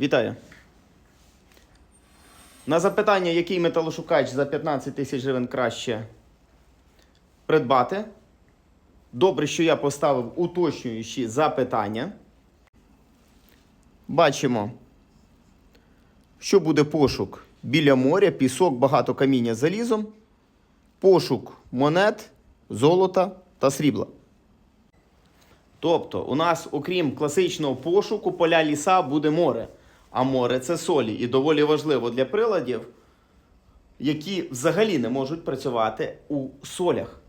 Вітаю. На запитання, який металошукач за 15 тисяч гривень краще придбати. Добре, що я поставив уточнюючі запитання. Бачимо, що буде пошук біля моря, пісок, багато каміння залізом, пошук монет, золота та срібла. Тобто, у нас, окрім класичного пошуку, поля ліса буде море. А море це солі. І доволі важливо для приладів, які взагалі не можуть працювати у солях.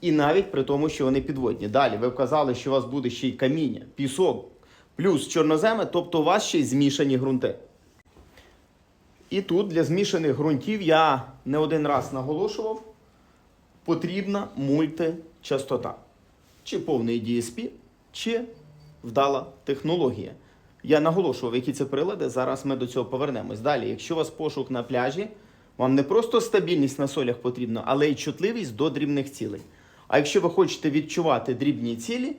І навіть при тому, що вони підводні. Далі ви вказали, що у вас буде ще й каміння, пісок, плюс чорноземи, тобто у вас ще й змішані ґрунти. І тут для змішаних ґрунтів я не один раз наголошував, потрібна мультичастота. Чи повний DSP, чи вдала технологія. Я наголошував, які це прилади. Зараз ми до цього повернемось. Далі, якщо у вас пошук на пляжі, вам не просто стабільність на солях потрібна, але й чутливість до дрібних цілей. А якщо ви хочете відчувати дрібні цілі,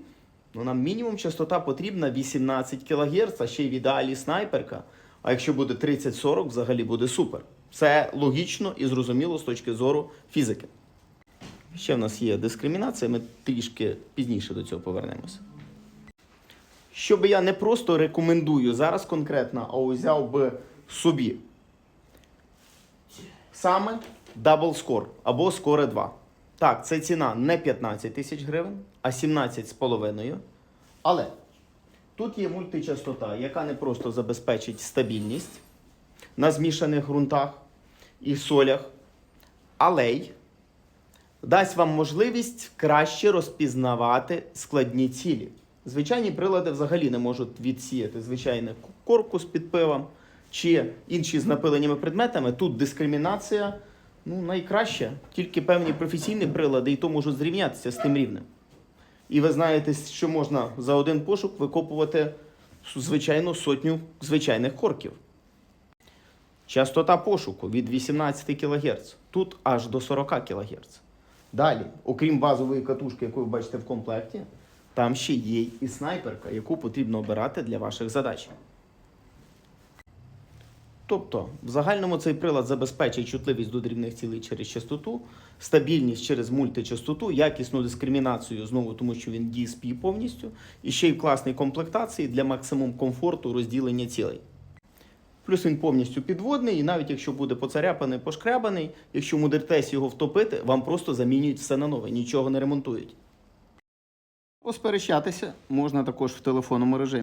ну нам мінімум частота потрібна 18 кГц, а ще й в ідеалі снайперка. А якщо буде 30-40, взагалі буде супер. Це логічно і зрозуміло з точки зору фізики. Ще в нас є дискримінація, ми трішки пізніше до цього повернемося. Що би я не просто рекомендую зараз конкретно, а взяв би собі. Саме Double Score або Score 2. Так, це ціна не 15 тисяч гривень, а 17,5. Але тут є мультичастота, яка не просто забезпечить стабільність на змішаних ґрунтах і солях, але й дасть вам можливість краще розпізнавати складні цілі. Звичайні прилади взагалі не можуть відсіяти звичайний корпус під пивом чи інші з напиленнями предметами. Тут дискримінація ну, найкраща. Тільки певні професійні прилади і то можуть зрівнятися з тим рівнем. І ви знаєте, що можна за один пошук викопувати звичайно сотню звичайних корків. Частота пошуку від 18 кГц. Тут аж до 40 кГц. Далі, окрім базової катушки, яку ви бачите в комплекті, там ще є і снайперка, яку потрібно обирати для ваших задач. Тобто, в загальному цей прилад забезпечить чутливість до дрібних цілей через частоту, стабільність через мультичастоту, якісну дискримінацію знову, тому що він DSP повністю, і ще й в класній комплектації для максимум комфорту розділення цілей. Плюс він повністю підводний, і навіть якщо буде поцаряпаний, пошкрябаний, якщо мудертесь його втопити, вам просто замінюють все на нове, нічого не ремонтують. Посперечатися можна також в телефонному режимі.